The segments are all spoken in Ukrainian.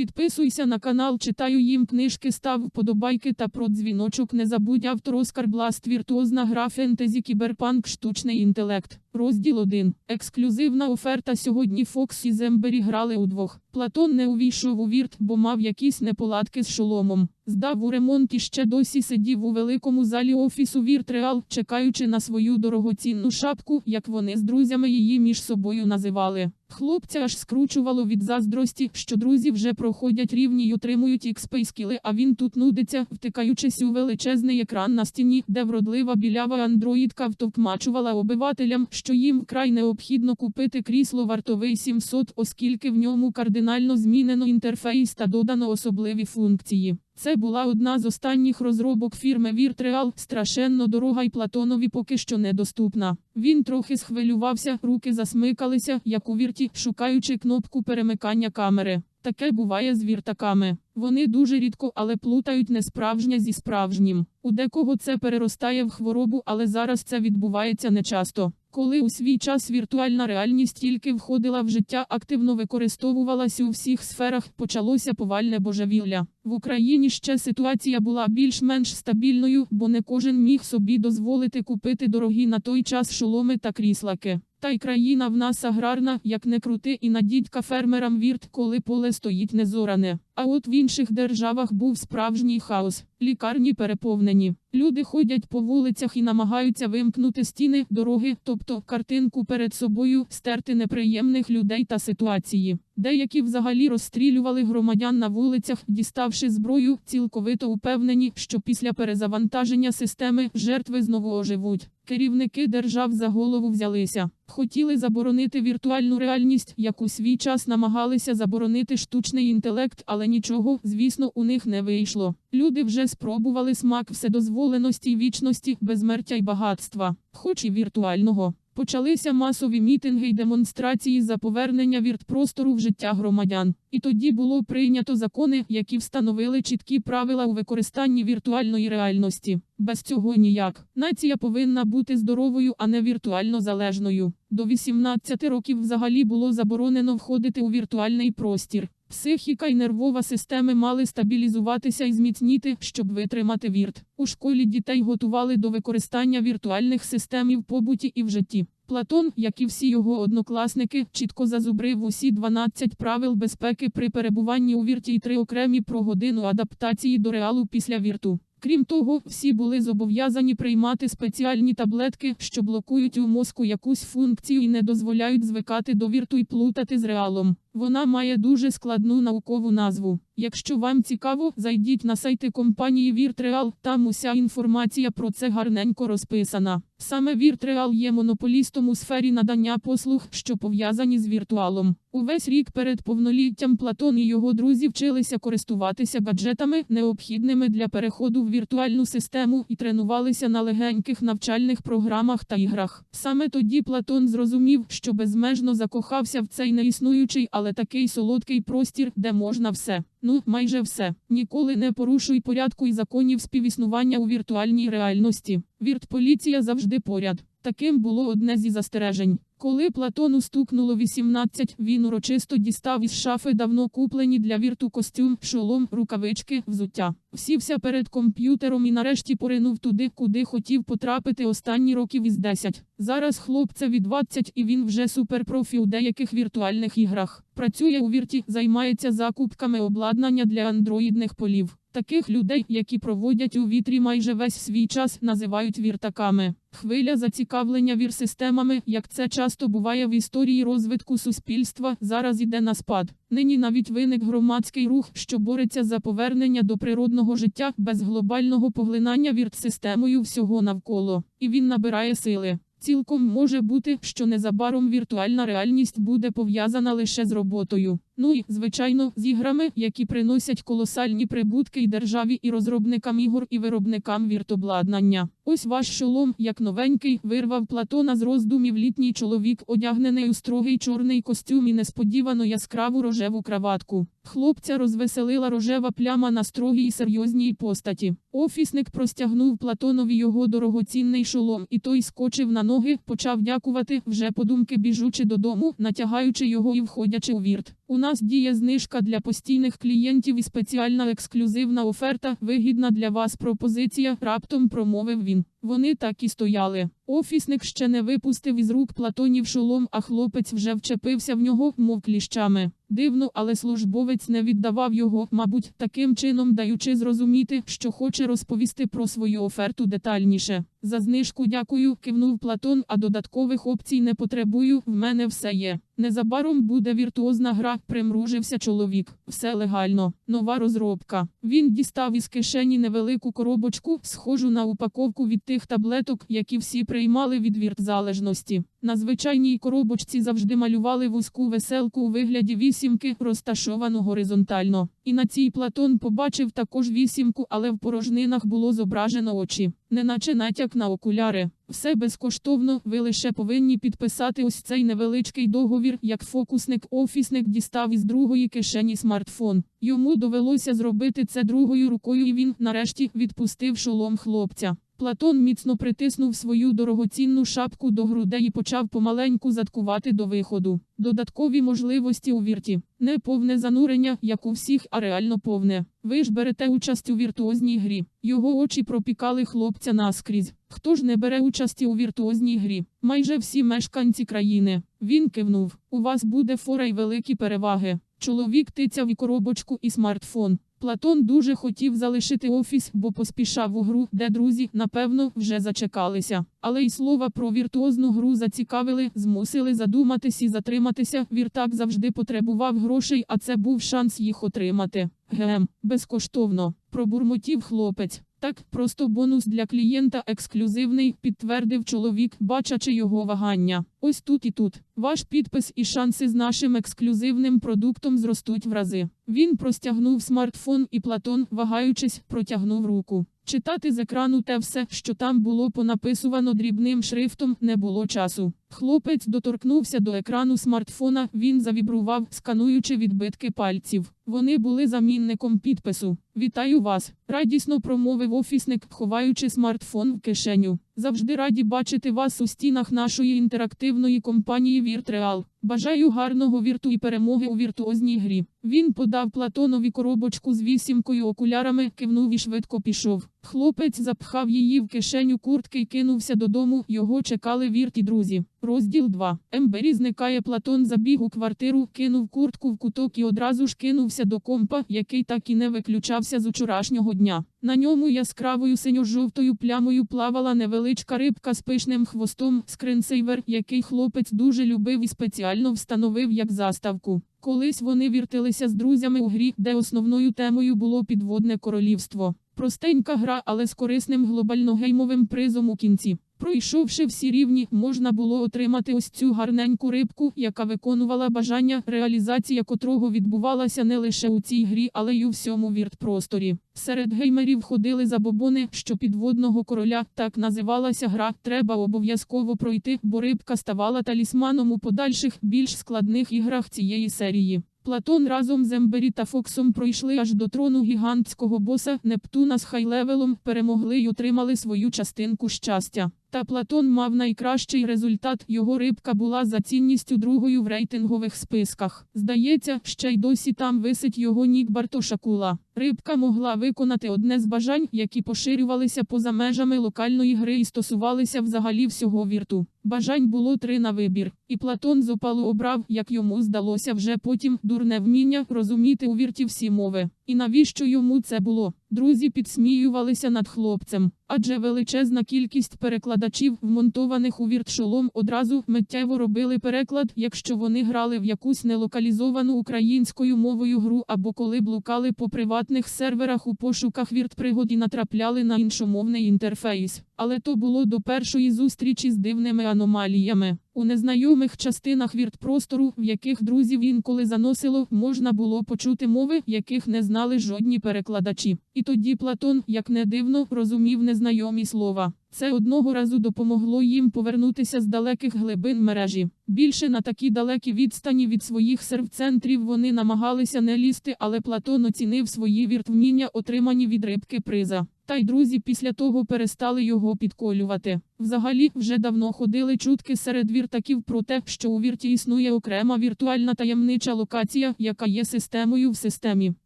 Підписуйся на канал, читаю їм книжки, став вподобайки та про дзвіночок. Не забудь автор Оскар Бласт, віртуозна гра фентезі, кіберпанк, штучний інтелект. Розділ 1. Ексклюзивна оферта сьогодні Фокс і Зембері грали удвох. Платон не увійшов у вірт, бо мав якісь неполадки з шоломом. Здав у ремонт і ще досі сидів у великому залі офісу Вірт Реал, чекаючи на свою дорогоцінну шапку, як вони з друзями її між собою називали. Хлопця аж скручувало від заздрості, що друзі вже проходять рівні й отримують XP скіли, а він тут нудиться, втикаючись у величезний екран на стіні, де вродлива білява андроїдка втовкмачувала обивателям, що їм вкрай необхідно купити крісло вартовий 700, оскільки в ньому кардинально змінено інтерфейс та додано особливі функції. Це була одна з останніх розробок фірми Віртреал, страшенно дорога й Платонові поки що недоступна. Він трохи схвилювався, руки засмикалися, як у вірті, шукаючи кнопку перемикання камери. Таке буває з віртаками. Вони дуже рідко, але плутають несправжнє зі справжнім. У декого це переростає в хворобу, але зараз це відбувається нечасто. Коли у свій час віртуальна реальність тільки входила в життя, активно використовувалась у всіх сферах, почалося повальне божевілля. В Україні ще ситуація була більш-менш стабільною, бо не кожен міг собі дозволити купити дорогі на той час шоломи та кріслаки. Та й країна в нас аграрна, як не крути, і на дідька фермерам вірт, коли поле стоїть незоране. А от в інших державах був справжній хаос. Лікарні переповнені. Люди ходять по вулицях і намагаються вимкнути стіни, дороги, тобто картинку перед собою, стерти неприємних людей та ситуації. Деякі взагалі розстрілювали громадян на вулицях, діставши зброю, цілковито упевнені, що після перезавантаження системи жертви знову оживуть. Керівники держав за голову взялися. Хотіли заборонити віртуальну реальність, як у свій час намагалися заборонити штучний інтелект, але нічого, звісно, у них не вийшло. Люди вже спробували смак вседозволеності вічності, безмертя й багатства, хоч і віртуального. Почалися масові мітинги й демонстрації за повернення віртпростору в життя громадян. І тоді було прийнято закони, які встановили чіткі правила у використанні віртуальної реальності. Без цього ніяк. Нація повинна бути здоровою, а не віртуально залежною. До 18 років взагалі було заборонено входити у віртуальний простір. Психіка і нервова системи мали стабілізуватися і зміцніти, щоб витримати вірт. У школі дітей готували до використання віртуальних систем і в побуті і в житті. Платон, як і всі його однокласники, чітко зазубрив усі 12 правил безпеки при перебуванні у вірті і три окремі про годину адаптації до реалу після вірту. Крім того, всі були зобов'язані приймати спеціальні таблетки, що блокують у мозку якусь функцію і не дозволяють звикати до вірту і плутати з реалом. Вона має дуже складну наукову назву. Якщо вам цікаво, зайдіть на сайти компанії VirtReal, там уся інформація про це гарненько розписана. Саме VirtReal є монополістом у сфері надання послуг, що пов'язані з віртуалом. Увесь рік перед повноліттям Платон і його друзі вчилися користуватися гаджетами, необхідними для переходу в віртуальну систему, і тренувалися на легеньких навчальних програмах та іграх. Саме тоді Платон зрозумів, що безмежно закохався в цей неіснуючий, але такий солодкий простір, де можна все. Ну, майже все. Ніколи не порушуй порядку і законів співіснування у віртуальній реальності. Віртполіція завжди поряд. Таким було одне зі застережень. Коли Платону стукнуло 18, він урочисто дістав із шафи давно куплені для вірту костюм, шолом, рукавички, взуття. Сівся перед комп'ютером і нарешті поринув туди, куди хотів потрапити останні років із 10. Зараз хлопцеві 20 і він вже суперпрофі у деяких віртуальних іграх. Працює у вірті, займається закупками обладнання для андроїдних полів. Таких людей, які проводять у вітрі майже весь свій час, називають віртаками. Хвиля зацікавлення вірсистемами, як це часто буває в історії розвитку суспільства, зараз іде на спад. Нині навіть виник громадський рух, що бореться за повернення до природного життя без глобального поглинання віртсистемою всього навколо. І він набирає сили. Цілком може бути, що незабаром віртуальна реальність буде пов'язана лише з роботою. Ну і, звичайно, з іграми, які приносять колосальні прибутки і державі, і розробникам ігор, і виробникам віртобладнання. Ось ваш шолом, як новенький, вирвав Платона з роздумів літній чоловік, одягнений у строгий чорний костюм і несподівано яскраву рожеву краватку. Хлопця розвеселила рожева пляма на строгій і серйозній постаті. Офісник простягнув Платонові його дорогоцінний шолом, і той скочив на ноги, почав дякувати, вже подумки біжучи додому, натягаючи його і входячи у вірт. У нас діє знижка для постійних клієнтів і спеціальна ексклюзивна оферта, вигідна для вас пропозиція, раптом промовив він. Вони так і стояли. Офісник ще не випустив із рук Платонів шолом, а хлопець вже вчепився в нього, мов кліщами. Дивно, але службовець не віддавав його, мабуть, таким чином даючи зрозуміти, що хоче розповісти про свою оферту детальніше. За знижку дякую, кивнув Платон, а додаткових опцій не потребую, в мене все є. Незабаром буде віртуозна гра, примружився чоловік. Все легально. Нова розробка. Він дістав із кишені невелику коробочку, схожу на упаковку від тих таблеток, які всі приймали від віртзалежності. На звичайній коробочці завжди малювали вузьку веселку у вигляді вісімки, розташовану горизонтально. І на цій Платон побачив також вісімку, але в порожнинах було зображено очі, неначе натяк на окуляри. Все безкоштовно, ви лише повинні підписати ось цей невеличкий договір, як фокусник-офісник дістав із другої кишені смартфон. Йому довелося зробити це другою рукою, і він, нарешті, відпустив шолом хлопця. Платон міцно притиснув свою дорогоцінну шапку до грудей і почав помаленьку заткувати до виходу. Додаткові можливості у вірті. Не повне занурення, як у всіх, а реально повне. Ви ж берете участь у віртуозній грі. Його очі пропікали хлопця наскрізь. Хто ж не бере участі у віртуозній грі? Майже всі мешканці країни. Він кивнув. У вас буде фора й великі переваги. Чоловік тицяв і коробочку, і смартфон. Платон дуже хотів залишити офіс, бо поспішав у гру, де друзі, напевно, вже зачекалися. Але й слова про віртуозну гру зацікавили, змусили задуматись і затриматися. Віртак завжди потребував грошей, а це був шанс їх отримати. Гем, безкоштовно, пробурмотів хлопець. Так, просто бонус для клієнта ексклюзивний, підтвердив чоловік, бачачи його вагання. Ось тут і тут. Ваш підпис і шанси з нашим ексклюзивним продуктом зростуть в рази. Він простягнув смартфон, і Платон, вагаючись, протягнув руку. Читати з екрану те все, що там було понаписувано дрібним шрифтом, не було часу. Хлопець доторкнувся до екрану смартфона, він завібрував, скануючи відбитки пальців. Вони були замінником підпису. Вітаю вас! Радісно промовив офісник, ховаючи смартфон в кишеню. Завжди раді бачити вас у стінах нашої інтерактивної компанії Віртреал. Бажаю гарного вірту і перемоги у віртуозній грі. Він подав Платонові коробочку з вісімкою окулярами, кивнув і швидко пішов. Хлопець запхав її в кишеню куртки і кинувся додому. Його чекали вірт і друзі. Розділ 2. Ембері зникає Платон забіг у квартиру, кинув куртку в куток і одразу ж кинувся до компа, який так і не виключався з учорашнього дня. На ньому яскравою синьо-жовтою плямою плавала невеличка рибка з пишним хвостом, скринсейвер, який хлопець дуже любив і спеціально встановив як заставку. Колись вони віртилися з друзями у грі, де основною темою було підводне королівство. Простенька гра, але з корисним глобальногеймовим призом у кінці. Пройшовши всі рівні, можна було отримати ось цю гарненьку рибку, яка виконувала бажання, реалізація котрого відбувалася не лише у цій грі, але й у всьому віртпросторі. Серед геймерів ходили забобони, що підводного короля так називалася гра. Треба обов'язково пройти, бо рибка ставала талісманом у подальших більш складних іграх цієї серії. Платон разом з Ембері та Фоксом пройшли аж до трону гігантського боса Нептуна з хайлевелом, перемогли й отримали свою частинку щастя. Та Платон мав найкращий результат. Його рибка була за цінністю другою в рейтингових списках. Здається, ще й досі там висить його нік Бартошакула. Рибка могла виконати одне з бажань, які поширювалися поза межами локальної гри і стосувалися взагалі всього вірту. Бажань було три на вибір, і Платон з обрав, як йому здалося вже потім, дурне вміння розуміти у вірті всі мови. І навіщо йому це було? Друзі підсміювалися над хлопцем, адже величезна кількість перекладачів, вмонтованих у віртшолом, одразу миттєво робили переклад, якщо вони грали в якусь нелокалізовану українською мовою гру або коли блукали по приватних серверах у пошуках віртпригод і натрапляли на іншомовний інтерфейс. Але то було до першої зустрічі з дивними аномаліями. У незнайомих частинах віртпростору, в яких друзів інколи заносило, можна було почути мови, яких не знали жодні перекладачі. І тоді Платон, як не дивно, розумів незнайомі слова. Це одного разу допомогло їм повернутися з далеких глибин мережі. Більше на такі далекі відстані від своїх сервцентрів вони намагалися не лізти, але Платон оцінив свої віртвміння, отримані від рибки приза. Та й друзі після того перестали його підколювати. Взагалі, вже давно ходили чутки серед віртаків про те, що у вірті існує окрема віртуальна таємнича локація, яка є системою в системі.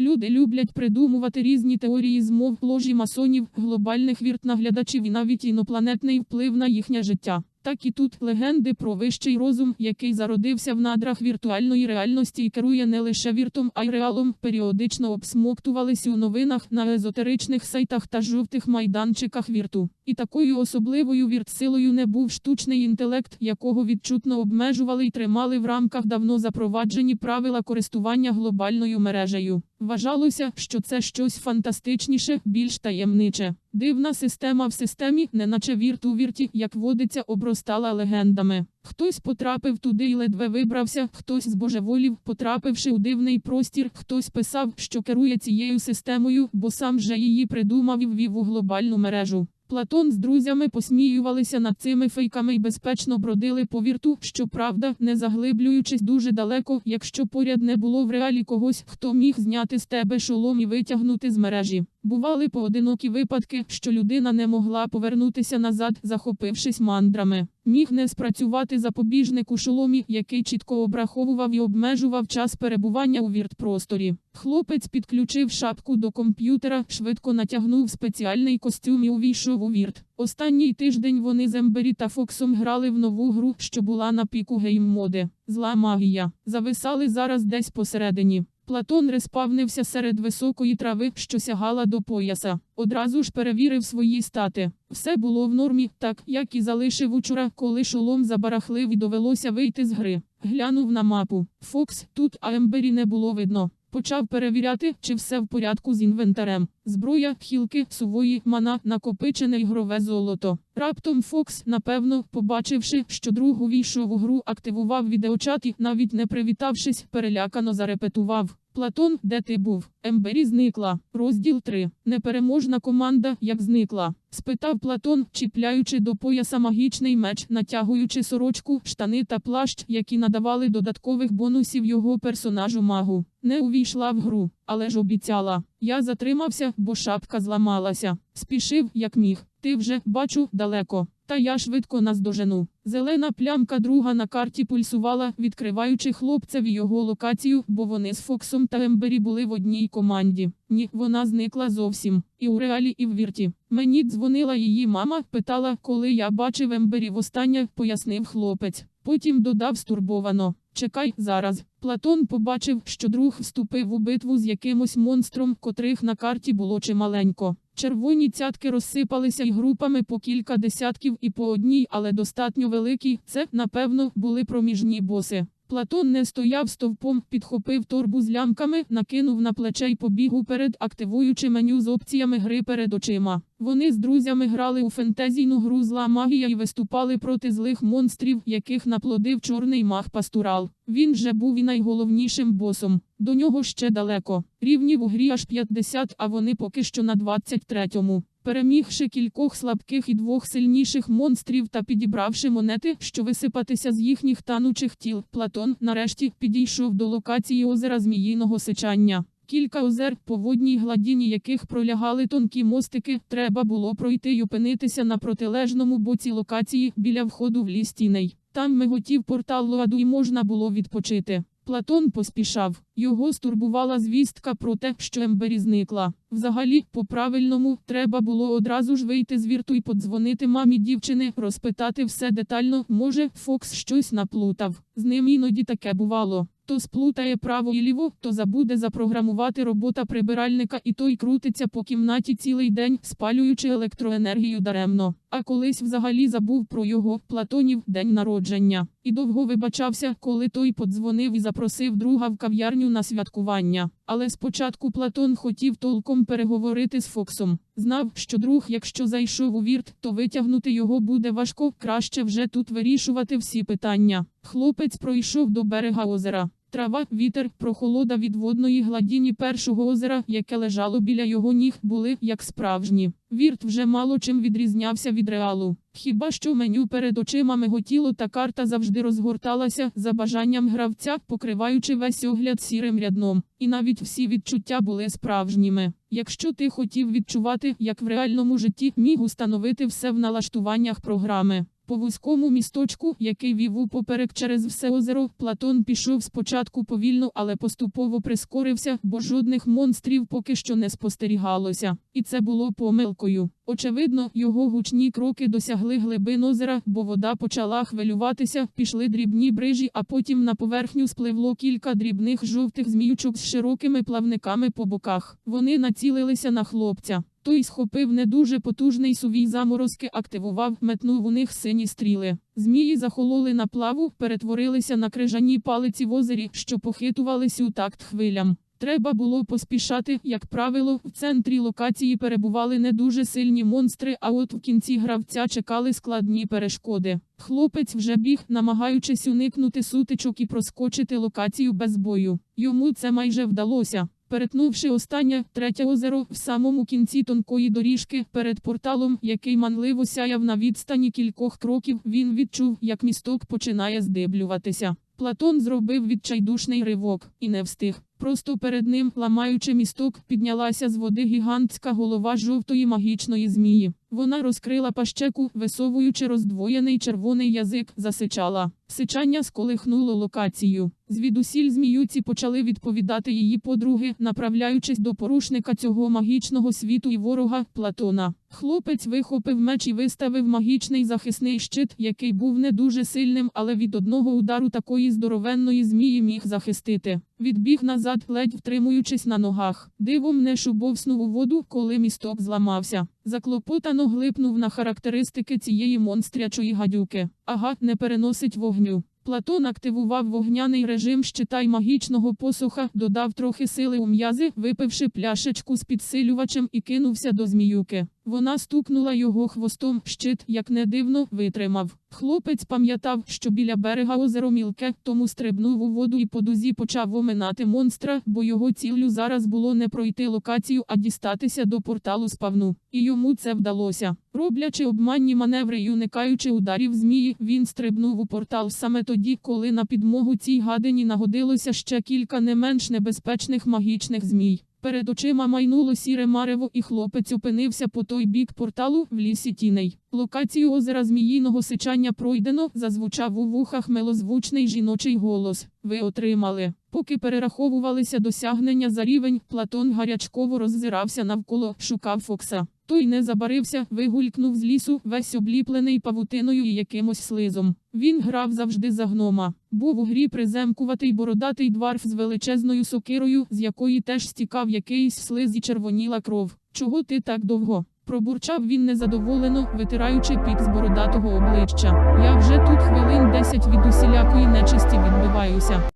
Люди люблять придумувати різні теорії змов, ложі масонів, глобальних віртнаглядачів і навіть інопланетний вплив на їхнє життя. Так і тут легенди про вищий розум, який зародився в надрах віртуальної реальності і керує не лише віртом, а й реалом, періодично обсмоктувались у новинах на езотеричних сайтах та жовтих майданчиках вірту. І такою особливою віртсилою не був штучний інтелект, якого відчутно обмежували й тримали в рамках давно запроваджені правила користування глобальною мережею. Вважалося, що це щось фантастичніше, більш таємниче. Дивна система в системі, неначе вірт у вірті, як водиться, обростала легендами. Хтось потрапив туди і ледве вибрався, хтось збожеволів, потрапивши у дивний простір, хтось писав, що керує цією системою, бо сам же її придумав і ввів у глобальну мережу. Платон з друзями посміювалися над цими фейками і безпечно бродили по вірту, щоправда, не заглиблюючись дуже далеко, якщо поряд не було в реалі когось, хто міг зняти з тебе шолом і витягнути з мережі. Бували поодинокі випадки, що людина не могла повернутися назад, захопившись мандрами. Міг не спрацювати запобіжник у шоломі, який чітко обраховував і обмежував час перебування у вірт-просторі. Хлопець підключив шапку до комп'ютера, швидко натягнув спеціальний костюм і увійшов у вірт. Останній тиждень вони з Ембері та Фоксом грали в нову гру, що була на піку гейм-моди. Зла магія. Зависали зараз десь посередині. Платон респавнився серед високої трави, що сягала до пояса. Одразу ж перевірив свої стати. Все було в нормі, так як і залишив учора, коли шолом забарахлив і довелося вийти з гри. Глянув на мапу. Фокс тут, а Ембері не було видно. Почав перевіряти, чи все в порядку з інвентарем. Зброя, хілки, сувої, мана, накопичене ігрове золото. Раптом Фокс, напевно, побачивши, що друг увійшов у гру, активував відеочат і, навіть не привітавшись, перелякано зарепетував. Платон, де ти був? Ембері зникла. Розділ 3. Непереможна команда, як зникла. Спитав Платон, чіпляючи до пояса магічний меч, натягуючи сорочку, штани та плащ, які надавали додаткових бонусів його персонажу магу. Не увійшла в гру, але ж обіцяла. Я затримався, бо шапка зламалася. Спішив, як міг. Ти вже, бачу, далеко. Та я швидко наздожену. Зелена плямка друга на карті пульсувала, відкриваючи хлопцеві його локацію, бо вони з Фоксом та Ембері були в одній команді. Ні, вона зникла зовсім. І у реалі, і в вірті. Мені дзвонила її мама, питала, коли я бачив Ембері востаннє, пояснив хлопець. Потім додав стурбовано. Чекай зараз. Платон побачив, що друг вступив у битву з якимось монстром, котрих на карті було чималенько. Червоні цятки розсипалися й групами по кілька десятків і по одній, але достатньо великій. Це, напевно, були проміжні боси. Платон не стояв стовпом, підхопив торбу з лямками, накинув на плече й побіг уперед, активуючи меню з опціями гри перед очима. Вони з друзями грали у фентезійну гру зла магія і виступали проти злих монстрів, яких наплодив чорний маг пастурал. Він же був і найголовнішим босом. До нього ще далеко. Рівнів у грі аж 50, а вони поки що на 23-му. Перемігши кількох слабких і двох сильніших монстрів та підібравши монети, що висипатися з їхніх танучих тіл, Платон нарешті підійшов до локації озера Зміїного сичання. Кілька озер, по водній гладіні яких пролягали тонкі мостики, треба було пройти й опинитися на протилежному боці локації біля входу в ліс тіней. Там миготів портал Лоаду і можна було відпочити. Платон поспішав. Його стурбувала звістка про те, що Ембері зникла. Взагалі, по-правильному, треба було одразу ж вийти з вірту і подзвонити мамі дівчини, розпитати все детально. Може, Фокс щось наплутав. З ним іноді таке бувало. То сплутає право і ліво, то забуде запрограмувати робота прибиральника, і той крутиться по кімнаті цілий день, спалюючи електроенергію даремно. А колись взагалі забув про його Платонів день народження. І довго вибачався, коли той подзвонив і запросив друга в кав'ярню на святкування. Але спочатку Платон хотів толком переговорити з Фоксом. Знав, що друг, якщо зайшов у вірт, то витягнути його буде важко, краще вже тут вирішувати всі питання. Хлопець пройшов до берега озера. Трава, вітер, прохолода від водної гладіні першого озера, яке лежало біля його ніг, були як справжні. Вірт вже мало чим відрізнявся від реалу. Хіба що меню перед очима миготіло та карта завжди розгорталася за бажанням гравця, покриваючи весь огляд сірим рядном. І навіть всі відчуття були справжніми. Якщо ти хотів відчувати, як в реальному житті, міг установити все в налаштуваннях програми. По вузькому місточку, який вів упоперек через все озеро, Платон пішов спочатку повільно, але поступово прискорився, бо жодних монстрів поки що не спостерігалося. І це було помилкою. Очевидно, його гучні кроки досягли глибин озера, бо вода почала хвилюватися, пішли дрібні брижі, а потім на поверхню спливло кілька дрібних жовтих зміючок з широкими плавниками по боках. Вони націлилися на хлопця. Той схопив не дуже потужний сувій заморозки, активував, метнув у них сині стріли. Змії захололи на плаву, перетворилися на крижані палиці в озері, що похитувались у такт хвилям. Треба було поспішати, як правило, в центрі локації перебували не дуже сильні монстри, а от в кінці гравця чекали складні перешкоди. Хлопець вже біг, намагаючись уникнути сутичок і проскочити локацію без бою. Йому це майже вдалося. Перетнувши останнє третє озеро в самому кінці тонкої доріжки перед порталом, який манливо сяяв на відстані кількох кроків, він відчув, як місток починає здиблюватися. Платон зробив відчайдушний ривок і не встиг. Просто перед ним, ламаючи місток, піднялася з води гігантська голова жовтої магічної змії. Вона розкрила пащеку, висовуючи роздвоєний червоний язик, засичала. Сичання сколихнуло локацію. Звідусіль зміюці почали відповідати її подруги, направляючись до порушника цього магічного світу і ворога Платона. Хлопець вихопив меч і виставив магічний захисний щит, який був не дуже сильним, але від одного удару такої здоровенної змії міг захистити. Відбіг назад, ледь втримуючись на ногах. Дивом не шубовснув у воду, коли місток зламався. Заклопотано глипнув на характеристики цієї монстрячої гадюки. Ага, не переносить вогню. Платон активував вогняний режим щита й магічного посуха, додав трохи сили у м'язи, випивши пляшечку з підсилювачем і кинувся до зміюки. Вона стукнула його хвостом, щит, як не дивно, витримав. Хлопець пам'ятав, що біля берега озеро мілке, тому стрибнув у воду і по дузі почав оминати монстра, бо його ціллю зараз було не пройти локацію, а дістатися до порталу спавну. І йому це вдалося. Роблячи обманні маневри й уникаючи ударів змії, він стрибнув у портал саме тоді, коли на підмогу цій гадині нагодилося ще кілька не менш небезпечних магічних змій. Перед очима майнуло сіре марево, і хлопець опинився по той бік порталу в лісі тіней. Локацію озера зміїного сичання пройдено, зазвучав у вухах милозвучний жіночий голос. Ви отримали. Поки перераховувалися досягнення за рівень, Платон гарячково роззирався навколо, шукав Фокса. Той не забарився, вигулькнув з лісу, весь обліплений павутиною і якимось слизом. Він грав завжди за гнома. Був у грі приземкуватий бородатий дварф з величезною сокирою, з якої теж стікав якийсь слиз і червоніла кров. Чого ти так довго? Пробурчав він незадоволено, витираючи під з бородатого обличчя. Я вже тут хвилин десять від усілякої нечисті відбиваюся.